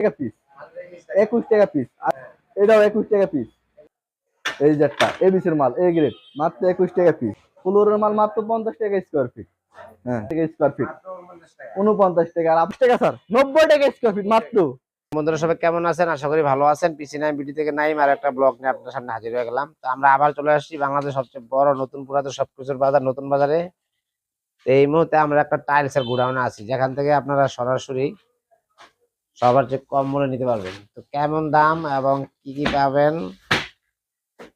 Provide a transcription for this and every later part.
টাকা পিস একুশ টাকা পিস এটাও একুশ টাকা পিস এই মাল এ গ্রেড মাত্র একুশ টাকা পিস ফুলোরের মাল মাত্র পঞ্চাশ টাকা স্কোয়ার ফিট টাকা নব্বই টাকা স্কোয়ার ফিট মাত্র। বন্ধুরা সবাই কেমন আছেন? আশা করি ভালো আছেন। পিসি নাইম বিডি থেকে আর একটা ব্লগ নিয়ে আপনার সামনে হাজির হয়ে গেলাম। আমরা আবার চলে আসছি সবচেয়ে বড় নতুন বাজার, নতুন বাজারে। এই মুহূর্তে আমরা একটা টাইলস এর গোডাউনে আছি। যেখান থেকে আপনারা সরাসরি সবার চেয়ে কম মূল্যে নিতে পারবেন। তো কেমন দাম এবং কি কি পাবেন?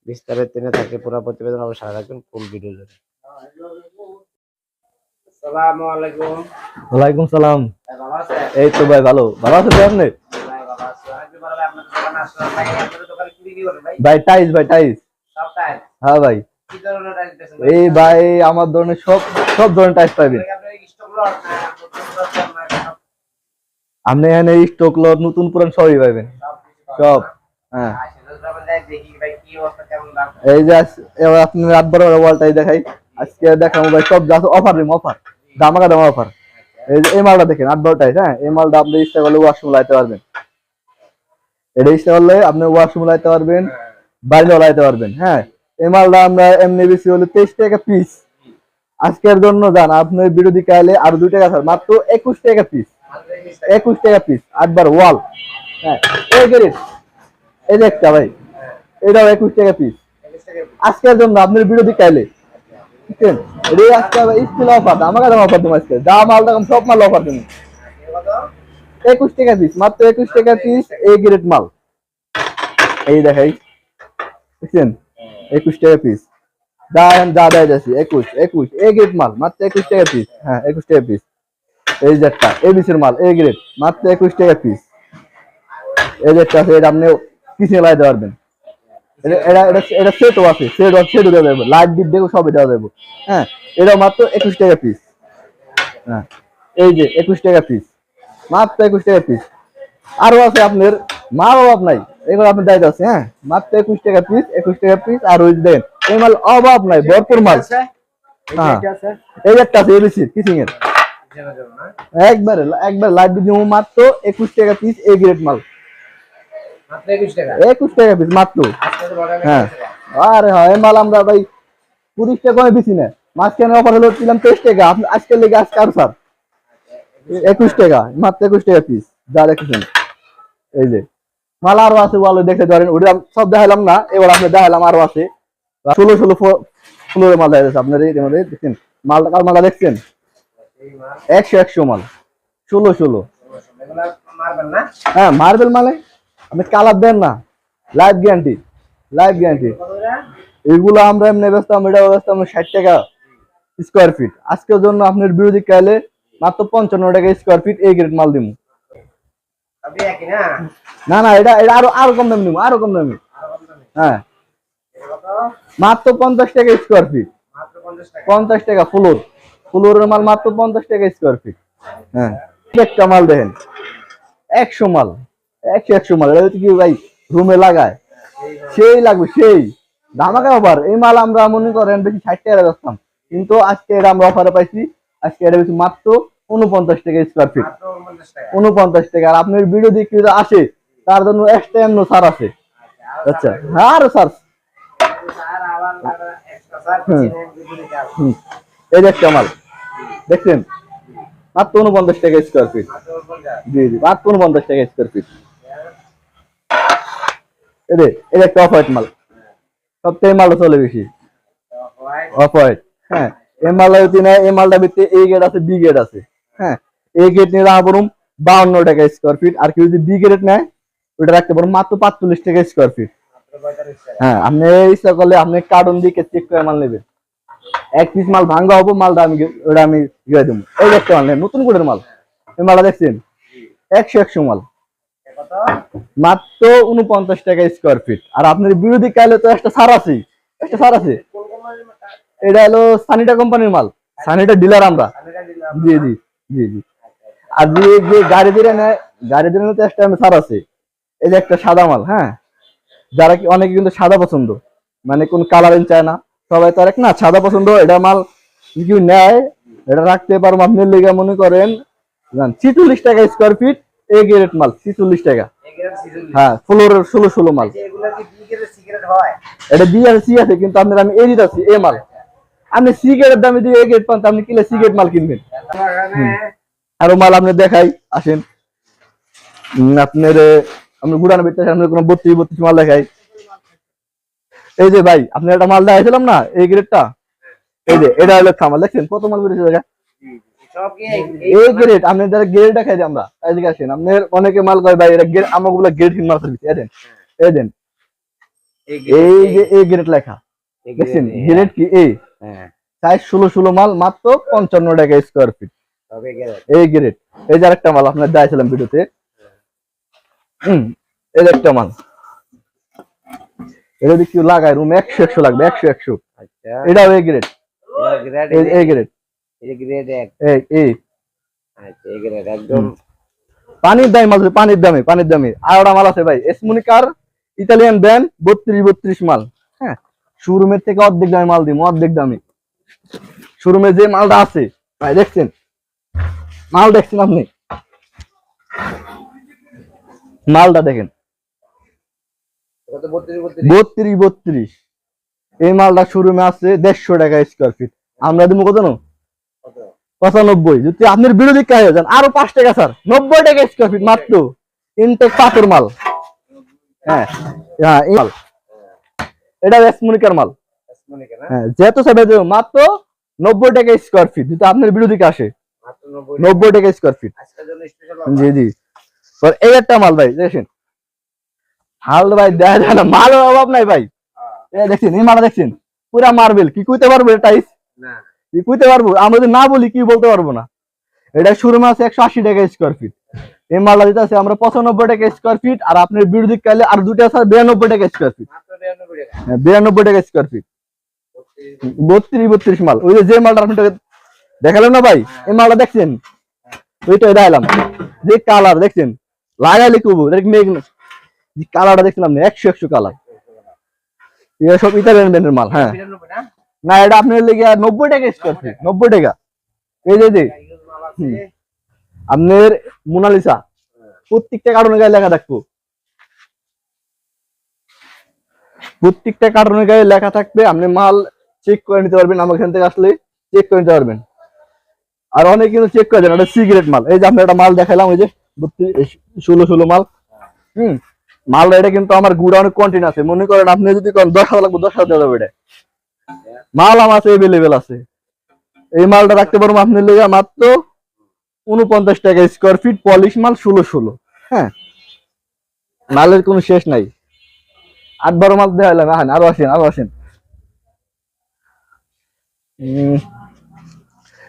বিস্তারিত তিনি থাকে পুরো প্রতিবেদন অবশ্যই থাকবেন ফুল ভিডিও জুড়ে। আসসালামু আলাইকুম। ওয়ালাইকুম সালাম। ভালো আছেন এই তো ভাই ভালো। ভালো আছেন ভাই আপনি? ভাই পরে ভাই আপনাদের দোকানে আসলাম ভাই আপনাদের দোকানে কি বিক্রি করেন ভাই ভাই টাইস ভাই টাইস সব টাইলস। হ্যাঁ ভাই। কি ধরনের টাইলস বেচেন এই ভাই আমার ধরনের সব সব ধরনের টাইস পাবেন আপনি এখানে স্টক লট নতুন পুরান সবই পাবেন সব হ্যাঁ। এই যে এবার আপনি রাত বড় ওয়ালটাই দেখাই। আজকে দেখাবো ভাই, সব যা অফার দিম অফার দামাকা দাম অফার এই যে, এই মালটা দেখেন আট বারোটাই হ্যাঁ? এই মালটা আপনি ইচ্ছা করলে ওয়াশরুম লাইতে পারবেন। এটা ইচ্ছা করলে আপনি ওয়াশরুম লাইতে পারবেন বাইরেও লাইতে পারবেন হ্যাঁ? এই মালটা আমরা এমনি বেশি হলে তেইশ টাকা পিস আজকের জন্য যান আপনি বিরোধী কালে আরও দুই টাকা মাত্র একুশ টাকা পিস একুশ টাকা পিস আটবার ওয়াল হ্যাঁ এই যে একটা ভাই, এটাও একুশ টাকা পিস আজকের জন্য আপনার বিরোধী কাইলে। অফার অফার মাল সব মাল অফার একুশ টাকা পিস মাত্র একুশ টাকা পিস এই গ্রেড মাল। এই একুশ টাকা পিস একুশ একুশ এ গ্রেড মাল, মাত্র একুশ টাকা পিস হ্যাঁ একুশ টাকা পিস এই যেটা এবিসির মাল এ গ্রেড মাত্র একুশ টাকা পিস এই যেটা আছে এটা আপনি কিসে লাগাইতে পারবেন। এটা এটা সেটও আছে সেট সেটও দেওয়া যাবে। লাইট ডিপ দেখো সবই দেওয়া যাবে। হ্যাঁ এটা মাত্র একুশ টাকা পিস হ্যাঁ এই যে একুশ টাকা পিস মাত্র একুশ টাকা পিস আরও আছে আপনার মাল অভাব নাই এগুলো আপনার দায়িত্ব আছে হ্যাঁ মাত্র একুশ টাকা পিস একুশ টাকা পিস আর ওই দেন এই মাল অভাব নাই ভরপুর মাল। হ্যাঁ এই একটা আছে এবিসি কিসিং এর। একবারে একবার লাইট দিয়ে মাত্র একুশ টাকা পিস এ গ্রেড মাল। একুশ টাকা? পিস মাত্র। হ্যাঁ। আরে হ্যাঁ মাল আমরা ভাই তিরিশ টাকা কমে বেশি না। মাঝখানে অফার হলো ছিলাম তেইশ টাকা। আপনি আজকের লেগে আজকে আর স্যার একুশ টাকা মাত্র একুশ টাকা পিস যা দেখেছেন। এই যে মাল আরও আছে বলো দেখতে পারেন ওটা সব দেখালাম না এবার আপনি দেখালাম আরও আছে। ষোলো ষোলো ফ্লোরের মাল দেখা যাচ্ছে আপনার এই দেখছেন? মালটা কাল মালটা দেখছেন? একশো একশো মাল। ষোলো ষোলো। হ্যাঁ মার্বেল মালে আপনি কালার দেন না। লাইফ গ্যারান্টি লাইফ গ্যারান্টি এগুলো আমরা এমনি বেচতাম এটা বেচতাম ষাট টাকা স্কোয়ার ফিট আজকের জন্য আপনার বিরোধী কাইলে মাত্র পঞ্চান্ন টাকা স্কোয়ার ফিট এই গ্রেড মাল দিব না না, এটা এটা আরও আরও কম দাম দিব আরও কম দামি হ্যাঁ। মাত্র পঞ্চাশ টাকা স্কোয়ার ফিট পঞ্চাশ টাকা ফ্লোর। ফ্লোরের মাল মাত্র পঞ্চাশ টাকা স্কোয়ার ফিট হ্যাঁ। একটা মাল দেখেন একশো মাল একশো একশো মাল। এটা কি ভাই রুমে লাগায়। সেই লাগবে সেই। ধামাকা অফার এই মাল আমরা মনে করেন বেশি ষাট টাকা বেচতাম। কিন্তু আজকে এটা আমরা অফারে পাইছি আজকে এটা বেশি মাত্র উনপঞ্চাশ টাকা স্কোয়ার ফিট উনপঞ্চাশ টাকা। আর আপনার ভিডিও দিয়ে কেউ আসে তার জন্য এক্সট্রা এমন ছাড় আছে। আচ্ছা হ্যাঁ আরও স্যার হুম। এই একটা মাল। দেখছেন? মাত্র উনপঞ্চাশ টাকা স্কোয়ার ফিট জি জি, মাত্র উনপঞ্চাশ টাকা স্কোয়ার ফিট এটা একটা অফ মাল। সবথেকে মালটা চলে বেশি। অফ হ্যাঁ। এই মালটা যদি নেয়, এই মালটা ভিতরে এ গেট আছে বি গেট আছে হ্যাঁ। এ গেট নিয়ে রাখা পড়ুম বাউন্ন টাকা স্কোয়ার ফিট আর কেউ বি গেট নেয় ওটা রাখতে পারুন মাত্র পাঁচচল্লিশ টাকা স্কোয়ার ফিট হ্যাঁ আপনি ইচ্ছা করলে আপনি কার্টন দিয়ে চেক করে মাল নেবেন। এক পিস মাল ভাঙ্গা হব মালটা আমি ওটা আমি দিয়ে দেবো। এই মাল নেন, নতুন করে মাল। এই মালটা দেখছেন? একশো একশো মাল। মাত্র উনপঞ্চাশ টাকা স্কোয়ার ফিট আর আপনার বিরোধী কালে তো একটা সার আছে। একটা সার আছে। এটা হলো সানিটা কোম্পানির মাল। সানিটা ডিলার আমরা। জি জি জি জি। আর যে যে গাড়ি দিয়ে নেয় গাড়ি দিয়ে নিতে একটা সার আছে। এই যে একটা সাদা মাল হ্যাঁ? যারা কি অনেকে কিন্তু সাদা পছন্দ। মানে কোন কালারিং চায় না। সবাই তো আর এক না সাদা পছন্দ এটা মাল কেউ নেয় এটা রাখতে পারব আপনি লেগে মনে করেন। ছিচল্লিশ টাকা স্কোয়ার ফিট এ গ্রেড মাল ছিচল্লিশ টাকা। হ্যাঁ ফ্লোরের ষোলো ষোলো মাল। সিগারেট এটা বি আর সি আছে কিন্তু আপনার আমি এ দিতেছি এ মাল। আপনি সি দামে দিয়ে এ গ্রেড পান আপনি কিলে সি গ্রেড মাল কিনবেন। আরও মাল আপনি দেখাই আসেন। আপনার এ, আমরা গুড়ানো ভিতরে আপনার কোনো বত্রিশ বত্রিশ মাল দেখাই। এই যে ভাই আপনার একটা মাল দেখাইছিলাম না এই গ্রেডটা? এই যে এটা হলো খামাল দেখছেন? কত মাল বেরিয়েছে দেখা এই গ্রেড আপনি যারা গ্রেড দেখাই দিই আমরা এদিকে আসেন। আপনার অনেকে মাল কয় ভাই এটা গ্রেড আমাকে বলে গ্রেড হিন মাল সার্ভিস এই দেন এই যে এই গ্রেড লেখা। দেখছেন? গ্রেড কি? এই। হ্যাঁ। সাইজ ষোলো ষোলো মাল মাত্র পঞ্চান্ন টাকা স্কোয়ার ফিট এই গ্রেড। এই যে আরেকটা মাল আপনার দেখাইছিলাম ভিডিওতে। এই যে একটা মাল। এটা যদি কেউ লাগায় রুম একশো একশো লাগবে একশো একশো। এটাও এই গ্রেড এই গ্রেড পানির দামে আছে, পানির দামে পানির দামে। আর একটা মাল আছে ভাই এসমুনিকার ইতালিয়ান ব্র্যান্ড বত্রিশ বত্রিশ মাল। হ্যাঁ শোরুমের থেকে অর্ধেক দামে মাল দিই অর্ধেক দামে। শোরুমে যে মালটা আছে ভাই দেখছেন? মাল দেখছেন আপনি? মালটা দেখেন। কত 32 32 বত্রিশ বত্রিশ। এই মালটা শোরুমে আছে দেড়শো টাকা স্কোয়ার ফিট আমরা দিব কত পঁচানব্বই। যদি আপনার বিরোধী কাজ যান আরও পাঁচ টাকা স্যার। নব্বই টাকা স্কোয়ার ফিট মাত্র। ইনটেক পাথর মাল। হ্যাঁ হ্যাঁ মাল। এটা রেসমনিকার মাল। হ্যাঁ যেহেতু মাত্র নব্বই টাকা স্কোয়ার ফিট যদি আপনার বিরোধী আসে নব্বই টাকা। স্কোয়ার ফিট জি জি। এই একটা মাল ভাই দেখেন। হাল ভাই দেখা যায় না। মালের অভাব নাই ভাই। এই দেখছেন এই মালটা দেখছেন? পুরা মার্বেল। কি কইতে পারব টাইস? কি কইতে পারব? আমরা যদি না বলি কি বলতে পারব না? এটা শুরু মাসে একশো আশি টাকা স্কোয়ার ফিট এই মালটা দিতে আছে আমরা পঁচানব্বই টাকা স্কোয়ার ফিট আর আপনার বিরোধী কালে আর দুটো আছে বিরানব্বই টাকা স্কোয়ার ফিট মাত্র 92 টাকা। হ্যাঁ, বিরানব্বই টাকা স্কোয়ার ফিট বত্রিশ বত্রিশ মাল। ওই যে মালটা আপনি দেখালাম না ভাই? এই মালটা দেখছেন? ওইটা দেখালাম। যে কালার দেখছেন? লাগাইলে কবু মেঘ যে কালারটা দেখছিলাম না একশো একশো কালার। এটা সব ইতালিয়ান ব্র্যান্ডের মাল হ্যাঁ। না? এটা আপনার লেগে নব্বই টাকা স্কোয়ার ফিট নব্বই টাকা। এই যে আপনার মোনালিসা প্রত্যেকটা কারণে গায়ে লেখা থাকব। প্রত্যেকটা কারণে গায়ে লেখা থাকবে আপনি মাল চেক করে নিতে পারবেন আমার এখান থেকে আসলে চেক করে নিতে পারবেন। আর অনেক কিন্তু চেক করে দেন এটা সিগারেট মাল। এই যে আপনার একটা মাল দেখালাম ওই যে ষোলো ষোলো মাল। হুম। মাল এটা কিন্তু আমার গুড়া অনেক আছে। মনে করেন আপনি যদি করেন দশ হাজার লাগবে, দশ হাজার দেওয়া এটা। মাল আমার আছে এভেলেবেল আছে। এই মালটা রাখতে পারব আপনি লেগে মাত্র উনপঞ্চাশ টাকা স্কোয়ার ফিট পলিশ মাল ষোলো ষোলো। হ্যাঁ। মালের কোনো শেষ নাই। আট বারো মাল দেখালাম হ্যাঁ আরও আসেন আরও আসেন।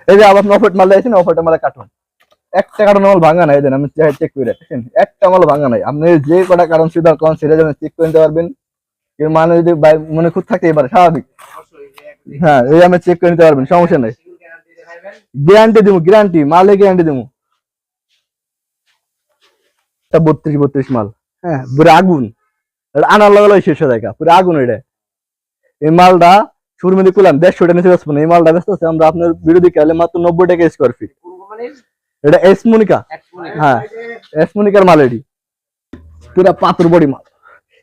এই যে আবার অফার মাল দিয়েছেন অফারটা মালে কাটুন। একটা কারণ আমার ভাঙা নাই আমি চেক করে দেখেন। একটা মাল ভাঙা নাই। আপনি যে কটা কারণ সেটা কোন সেটা যেন চেক করে নিতে পারবেন। এর মানে যদি মনে খুদ থাকে এবার স্বাভাবিক। হ্যাঁ এই আমি চেক করে নিতে পারবেন, সমস্যা নাই। গ্যারান্টি দিব গ্যারান্টি মালে গ্যারান্টি দিব বত্রিশ বত্রিশ মাল। হ্যাঁ পুরো আগুন। আনার লগে লগে শেষ যায় পুরো আগুন এটা। এই মালটা শুরু মধ্যে করলাম দেড়শো টাকা নিচে বেচবো না। এই মালটা ব্যস্ত আছে আমরা আপনার বিরোধী কালে মাত্র নব্বই টাকা স্কোয়ার ফিট এটা এসমোনিকা হ্যাঁ এসমোনিকার মাল এটি। পুরা পাথর বড়ি মাল।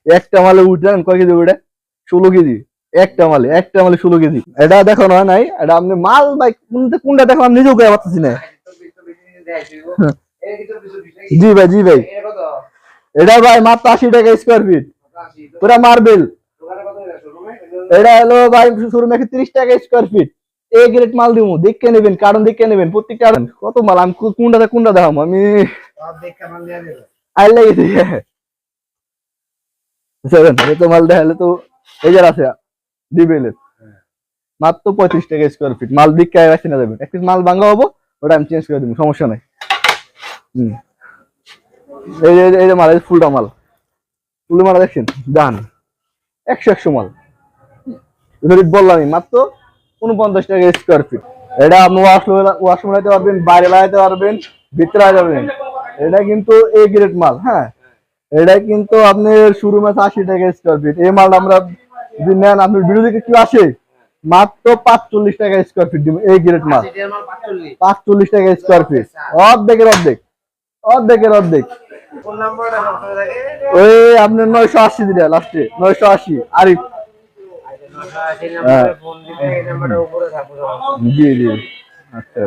একটা মালে উঠলেন কয় কেজি উঠে ষোলো কেজি। একটা মালে একটা মালে ষোলো কেজি। এটা দেখানো হয় নাই এটা আপনি মাল ভাই কোনটা কোনটা দেখো আমি নিজেও গায়ে পাচ্ছি না। জি ভাই জি ভাই। এটা ভাই মাত্র আশি টাকা স্কোয়ার ফিট পুরা মার্বেল এটা হলো ভাই শুরু মেখে তিরিশ টাকা স্কোয়ার ফিট এ গ্রেড মাল দিব দেখে নেবেন কারণ দেখে নেবেন প্রত্যেকটা কত মাল আমি কো- কোনটাতে কোনটা দেখাবো আমি আই তো মাল দেখালে তো এই যার আছে ডিবেল মাত্র পঁয়ত্রিশ টাকা স্কোয়ার ফিট মাল বিক্রি রাখি না যাবেন এক পিস মাল ভাঙা হব ওটা আমি চেঞ্জ করে দেবো সমস্যা নাই। হুম। এই যে এই যে মাল এই ফুলটা মাল। ফুল মাল দেখছেন? ডান। একশো একশো মাল। ধরি বললামই মাত্র উনপঞ্চাশ টাকা স্কোয়ার ফিট এটা আপনি ওয়াশরুম লাগাইতে পারবেন বাইরে লাগাইতে পারবেন ভিতরে যাবেন এটা কিন্তু এ গ্রেড মাল হ্যাঁ? এটা কিন্তু আপনার শুরু মাস আশি টাকা স্কোয়ার ফিট এই মালটা আমরা যদি নেন আপনার বিরোধী কেউ আসে মাত্র পাঁচচল্লিশ টাকা স্কোয়ার ফিট দিব এই গ্রেড মাল। পাঁচচল্লিশ। টাকা স্কোয়ার ফিট অর্ধেকের অর্ধেক অর্ধেকের অর্ধেক। ওই আপনার নয়শো আশি দিটা লাস্টে নয়শো আশি আরিফ সেই নাম্বারে ফোন দিলে এই নাম্বারটা উপরে থাকবে জি জি আচ্ছা।